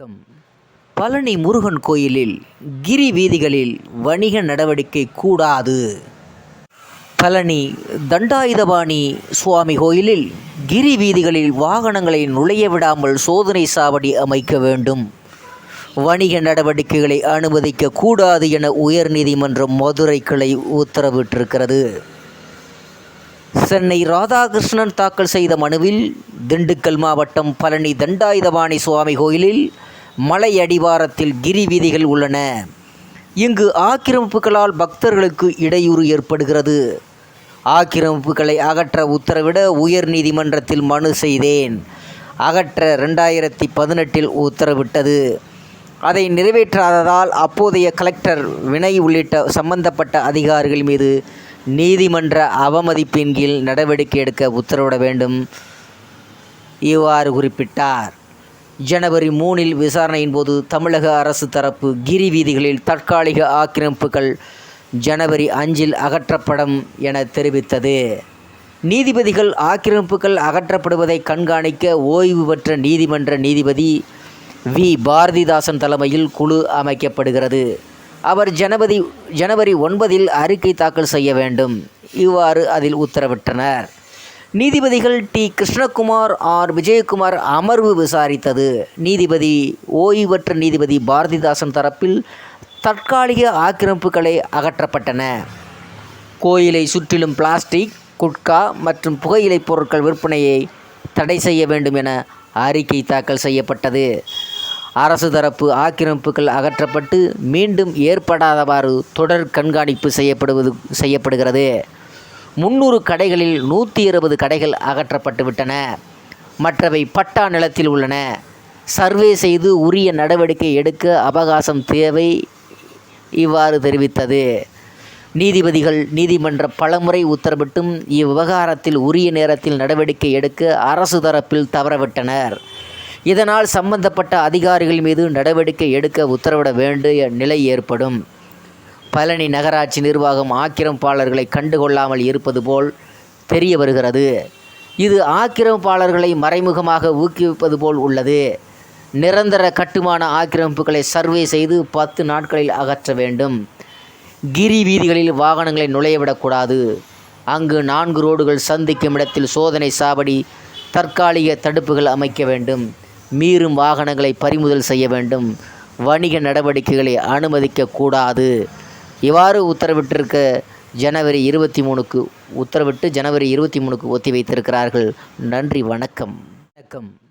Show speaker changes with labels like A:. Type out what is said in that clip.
A: வணக்கம். பழனி முருகன் கோயிலில் கிரி வீதிகளில் வணிக நடவடிக்கை கூடாது. பழனி தண்டாயுதபாணி சுவாமி கோயிலில் கிரி வீதிகளில் வாகனங்களை நுழைய விடாமல் சோதனை சாவடி அமைக்க வேண்டும். வணிக நடவடிக்கைகளை அனுமதிக்க கூடாது என உயர்நீதிமன்றம் மதுரை கிளை உத்தரவிட்டிருக்கிறது. சென்னை ராதாகிருஷ்ணன் தாக்கல் செய்த மனுவில் திண்டுக்கல் மாவட்டம் பழனி தண்டாயுதபாணி சுவாமி கோயிலில் மலை அடிவாரத்தில் கிரி வீதிகள் உள்ளன. இங்கு ஆக்கிரமிப்புகளால் பக்தர்களுக்கு இடையூறு ஏற்படுகிறது. ஆக்கிரமிப்புகளை அகற்ற உத்தரவிட உயர் நீதிமன்றத்தில் மனு செய்தேன். அகற்ற ரெண்டாயிரத்தி பதினெட்டில் உத்தரவிட்டது. அதை நிறைவேற்றாததால் அப்போதைய கலெக்டர் வினய் உள்ளிட்ட சம்பந்தப்பட்ட அதிகாரிகள் மீது நீதிமன்ற அவமதிப்பின் கீழ் நடவடிக்கை எடுக்க உத்தரவிட வேண்டும். இவ்வாறு குறிப்பிட்டார். ஜனவரி மூணில் விசாரணையின் போது தமிழக அரசு தரப்பு கிரி வீதிகளில் தற்காலிக ஆக்கிரமிப்புகள் ஜனவரி அஞ்சில் அகற்றப்படும் என தெரிவித்தது. நீதிபதிகள் ஆக்கிரமிப்புகள் அகற்றப்படுவதை கண்காணிக்க ஓய்வு பெற்ற நீதிமன்ற நீதிபதி வி. பாரதிதாசன் தலைமையில் குழு அமைக்கப்படுகிறது. அவர் ஜனவரி ஜனவரி ஒன்பதில் அறிக்கை தாக்கல் செய்ய வேண்டும். இவ்வாறு அதில் உத்தரவிட்டனர். நீதிபதிகள் டி. கிருஷ்ணகுமார் ஆர். விஜயகுமார் அமர்வு விசாரித்தது. நீதிபதி ஓய்வற்ற நீதிபதி பாரதிதாசன் தரப்பில் தற்காலிக ஆக்கிரமிப்புகளை அகற்றப்பட்டன. கோயிலை சுற்றிலும் பிளாஸ்டிக் குட்கா மற்றும் புகையிலைப் பொருட்கள் விற்பனையை தடை செய்ய வேண்டும் என அறிக்கை தாக்கல் செய்யப்பட்டது. அரசு தரப்பு ஆக்கிரமிப்புகள் அகற்றப்பட்டு மீண்டும் ஏற்படாதவாறு தொடர் கண்காணிப்பு செய்யப்படுவது செய்யப்படுகிறது. முந்நூறு கடைகளில் நூற்றி இருபது கடைகள் அகற்றப்பட்டுவிட்டன மற்றவை பட்டா நிலத்தில் உள்ளன. சர்வே செய்து உரிய நடவடிக்கை எடுக்க அவகாசம் தேவை இவ்வாறு தெரிவித்தது. நீதிபதிகள் நீதிமன்ற பலமுறை உத்தரவிட்டும் இவ்விவகாரத்தில் உரிய நேரத்தில் நடவடிக்கை எடுக்க அரசு தரப்பில் தவறவிட்டனர். இதனால் சம்பந்தப்பட்ட அதிகாரிகள் மீது நடவடிக்கை எடுக்க உத்தரவிட வேண்டிய நிலை ஏற்படும். பழனி நகராட்சி நிர்வாகம் ஆக்கிரமிப்பாளர்களை கண்டுகொள்ளாமல் இருப்பது போல் தெரிய வருகிறது. இது ஆக்கிரமிப்பாளர்களை மறைமுகமாக ஊக்குவிப்பது போல் உள்ளது. நிரந்தர கட்டுமான ஆக்கிரமிப்புகளை சர்வே செய்து பத்து நாட்களில் அகற்ற வேண்டும். கிரி வீதிகளில் வாகனங்களை நுழையவிடக்கூடாது அங்கு நான்கு ரோடுகள் சந்திக்கும் இடத்தில் சோதனை சாவடி தற்காலிக தடுப்புகள் அமைக்க வேண்டும். மீறும் வாகனங்களை பறிமுதல் செய்ய வேண்டும். வணிக நடவடிக்கைகளை அனுமதிக்கக்கூடாது இவ்வாறு உத்தரவிட்டிருக்க ஜனவரி இருபத்தி மூணுக்கு உத்தரவிட்டு ஜனவரி இருபத்தி மூணுக்கு ஒத்தி வைத்திருக்கிறார்கள் நன்றி வணக்கம். வணக்கம்.